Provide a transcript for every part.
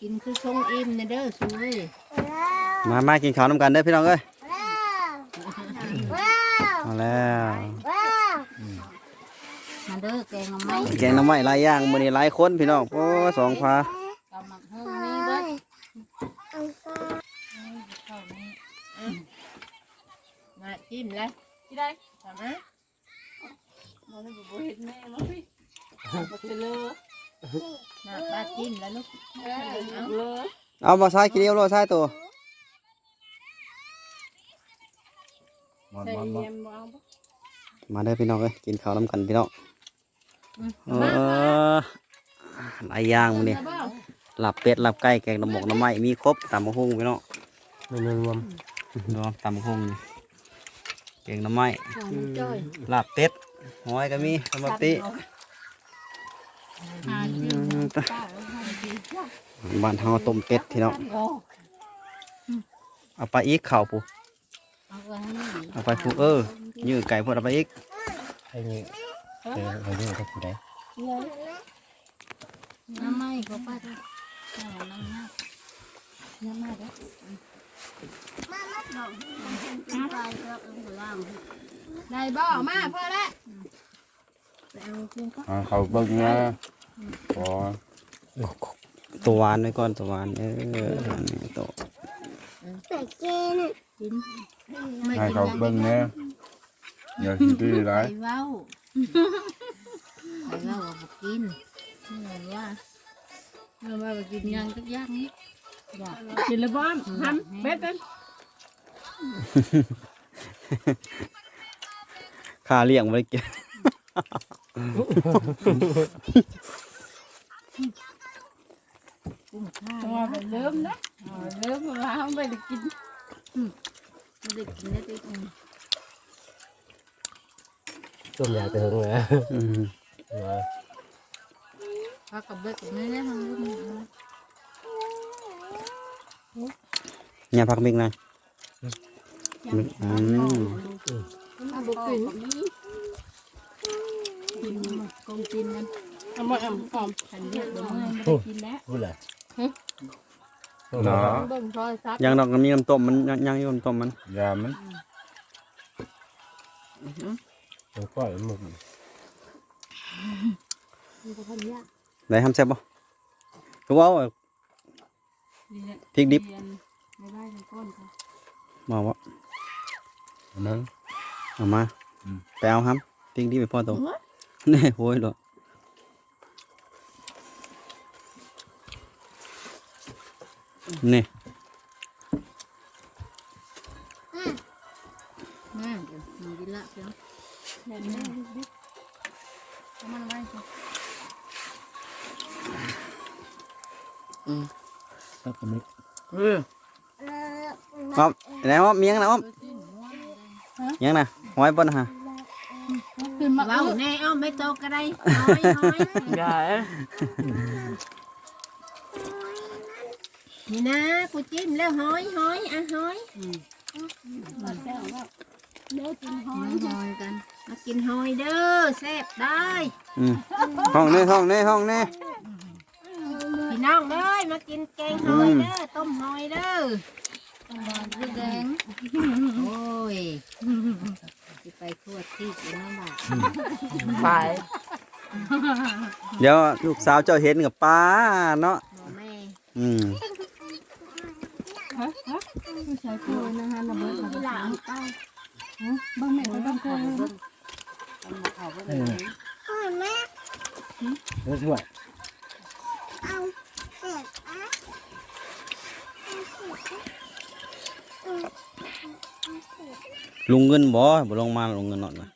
กินคือทรงอิ่มเนเด้อสวยมามากินข้าวน้ำกันเด้อพี่น้องเอ้ยว้าวเอาแล้วว้าวมาเด้อแกงเอาไหมแกงหน้ำไม้หลายอย่างมื้อนี้หลายคนพี่น้องโอ้สองพากำมักหุ่งนี่เบิดเอาไปเข้านี่อืมมาจิ้มเลยที่ได้ทำนะมันไม่บ่เห็นแม่มั้งพี่บ่เจอ มาปลาจิ้มแล้วลูกเอาเลยเอามาใส่กินเดียวโลใส่ตัวมอนใส่มอนมอนเยี่ยมบ่เอาบ่มาเด้อพี่น้องเอ้ยกินข้าวน้ำกันพี่น้องอืมเออหลายอย่างมื้อนี้เอาบ่หลับเป็ดหลับไก่แกงหน้ำหมกหน้ำไม้มีครบตำบักหุ่งพี่น้องเมนูรวมรวมตำบักหุ่งนี่แกงหน้ำไม้สองจ้อยลาบเป็ดหอยก็มีสำหรับติหาจิ้มอืมป้าเอาให้กิน บ้านเฮาต้มเป็ดพี่น้องโอ้เอาไปอีกข้าวปูเอาไว้ให้นี่เอาไปปูเออยื้อไก่พวกเอาไปอีกไอ้นี่เจอไอ้นี่ก็คือได้น้ำไม่ก็ป้าได้เอาน้ำหน้าน้ำหน้าเด้อได้บ่มาเพื่อแล้วไปเอาเพียงก็อ่าเขาเบิ่งนะ พอตัวหวานไว้ก่อนตัวหวานเอออันนี้ตัวแต่เจนกินไม่ให้กินเขาเบิ่งนะอย่าคิดดีไรไปเว้าไปเว้าว่าบ่กินเหมือนว่าเมื่อว่าบ่กินยังทุกอย่างนี่อยากกินแล้วบ้านทำเป็ดนั่นค่าเลี้ยงบ่ได้กิน กุ้งข้าวตัวไปเริ่มนะเริ่มมาไม่ได้กินไม่ได้กินได้ติดต้มยาเติงเลยอืมพักกับเบิดกับไม่ได้มันรู้เนี่ยพักมิกนะมิกอืมเอาบุกินกินกงกินกันเอามาอ่ำหอมขันเลือดบ่เมื่อยไม่ได้กินแล้วพูดเลยเนาะเบิ่งโทรศัพท์ยังดอกก็มีน้ำต้มมันยังยังอยู่น้ำต้มมันยามันมันปล่อยมันมีแต่คนยากได้ทำแซ่บบ่คือว่าเอานี่แหละพริกดิบเรียนไม่ได้ทั้งก้นค่ะบอกว่านึงเอามาอืม ไปเอาครับพริกดิบไปพ่อตัวนี่โว้ยหรอ นี่แม่เดี๋ยวมันกินละเพียงแม่แม่ดิบเอามันไว้ค่ะตักกระมิดเอออ้อมไหนอ้อมเมียงนะอ้อมยังนะหอยปนฮะกินมาเว้าแน่เอาไม่โตก็ได้น้อยน้อยอย่า นี่นะกูจิ้มแล้วห้อยห้อยอะห้อยเด้กินหอห้อยยห้อยกันมากินห้อยเด้อแซ่บได้อืมห้องนี่ห้องนี่ห้องนี่พี่น้องเด้ยมากินแกงห้อยเด้อต้มห้อยเด้อต้มห้อยด้วยแดงโอ้ยสิไปทั่วที่กินน้ำบาไปเดี๋ยวลูกสาวเจ้าเห็นกับป้าเนาะหม อแม่อืมใช้ตัวนะฮะระเบิดที่หลังเต้าบ้างแม่ก็บ้างขอเบิ่งเอามาเขาเบิ่งพ่อแม่รู้ช่วยเอาเสร็จอะลุงเงินบ่บ่ลงมาลงเงินนอนนะ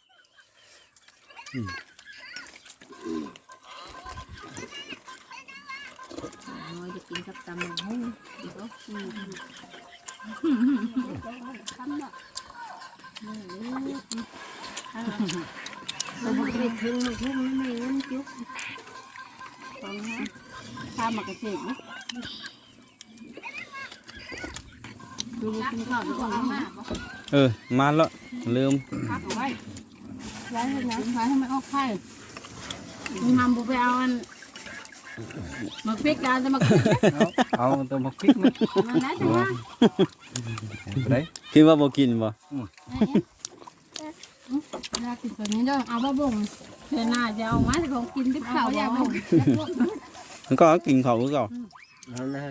ห้อยจะกินกับตำหมูหุ้งอีกแล้วอืม เราไม่ได้ถึงมูหุ้งไม่ไม่เงินจุ๊บข้ามากระเจ็บนะดูกินข้าวดีกว่านะเออ มาแล้วลืมพักเอาไว้ไว้ให้นะไว้ให้มันออกไข่ทำบุไปเอาอัน มาพริกดานจะมาเอาตัวมาพริกมั้ยมันนะจังว่าได้คิดว่าบ่กินบ่อยากกินตัวนี้เด้อเอาบ่บ่งเธอหน้าจะเอามาของกินที่ข้าวบ่บ่งมันก็กินเขาคือเก่านั่นนะ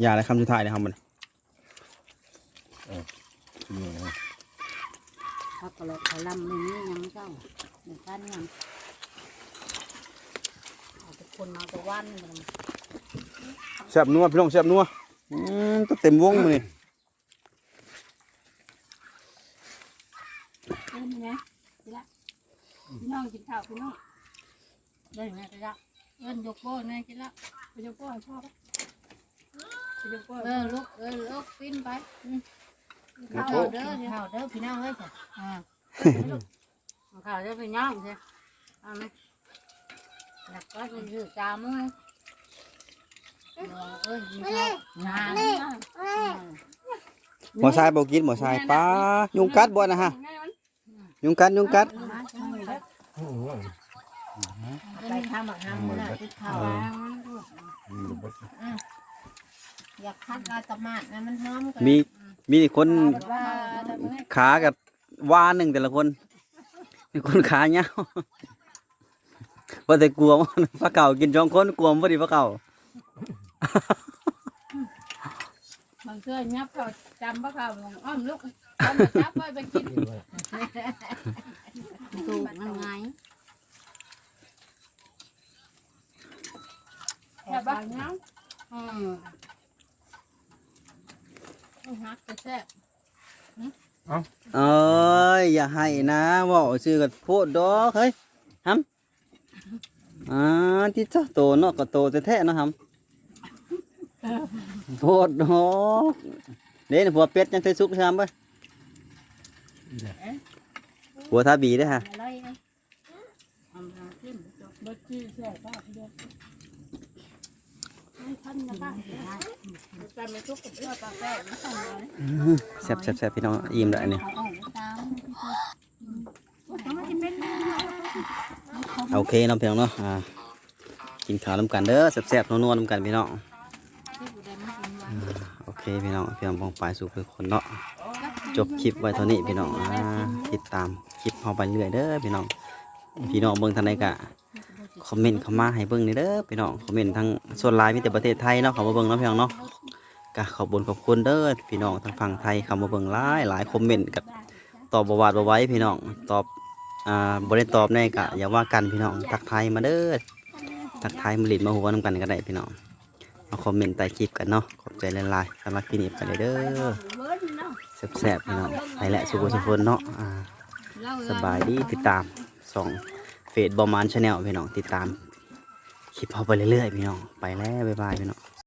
อย่าอะไรคำสุดท้ายนะครับมันนี่นะ พักก็เลยขอลำมือนี้ยังเจ้าในการยังเอาทุกคนมาตะวันมันแซ่บนัวพี่น้องแซ่บนัวอืมต้องเต็มวงมื้อนี่เป็นไงพี่ละพี่น้องกินข้าวพี่น้องได้ไหมกระยะเอิ้นยกโป้แม่กินละไปยกโป้ให้พ่อไปยกโป้เออลูกเออลูกปิ้นไป อืมข้าวเด้อข้าวเด้อพี่น้องเอ้ยจ้ะอ่าข้าวจะไปย่างใช่เอาไหมหนักก็จะยืดจามือเออเอ้ยกินข้าวงานนี่บ่ทรายบ่กินบ่ทรายป้ายุงกัดบ่นะฮะยุงกัดยุงกัดไปทำบักฮำน่ะติดข้าว อยากคัดกาตะมาดนะมันหอมกันมีมีคนว่าแต่เมื่อขากับวาหนึ่งแต่ละคนมีคนขาเงาวว่าแต่กลัวว่าพระเก่ากินจองคนกลัวบ่ดีพระเก่าบางเทื่อยับเขาจำว่าเขาอ้อมลูกอ้อมมาจับไว้ไปกินตูมันไงแค่บ้านเนาะ อืมฮักจะแซ่บเอ้ยอย่าให้นะเว่าชื่อกับโพดดอกเฮ้ยฮัมอ่าที่เจ้าโตเนาะก็โตแท้ๆเนาะฮัมโพดดอกเด่นผัวเป็ดยังเคยสุกใช่ไหมผัวทาบีได้อฮะอร่อยนะทำทางขึ้นบัดจี้แซ่บป้าพี่เด้อไม่ทันนะป้าจำไม่ทุกกับเพื่อปลาแป้งไม่ต้องเลย แซ่บแซ่บแซ่บพี่น้องอิ่มแล้วอันนี้โอเคน้องพี่น้องเนาะอ่ากินข้าวน้ำกันเด้อแซ่บๆนัวๆน้ำกันพี่น้องโอเคพี่น้องพี่น้องบองปลายสู่ทุกคนเนาะจบคลิปไว้เท่านี้พี่น้องติดตามคลิปเฮาไปเรื่อยเด้อพี่น้องพี่น้องเบิ่งทางใดก็ คอมเมนต์เข้ามาให้เบิ่งนี่เด้อพี่น้องคอมเมนต์ทางส่วนหลายมีแต่ประเทศไทยเนาะเขามาเบิ่งเนาะพี่น้องเนาะก็ขอบคุญขอบคุณเด้อพี่น้องทางฝั่งไทยเข้ามาเบิ่งหลายหลายคอมเมนต์กับตอบบวาดบ่ไหว้พี่น้องตอบอ่าบ่ได้ตอบแน่ก็อย่าว่ากันพี่น้องทักทายมาเด้อทักทายมาหลินมาหัวนํกันก็ได้พี่น้องมาคอมเมนต์ใต้คลิปกันเนาะขอบใจหลายๆสำหรับคลิปนี้ไปเลยเด้อแซ่บๆพี่น้องไปแหละสุขสุขคนเนาะอ่าสบายดีติดตามสอง เฟซบอมานชาแนลพี่น้องติดตามคลิปเขาไปเรื่อยๆพี่น้องไปแล้วบ๊ายบายพี่น้อง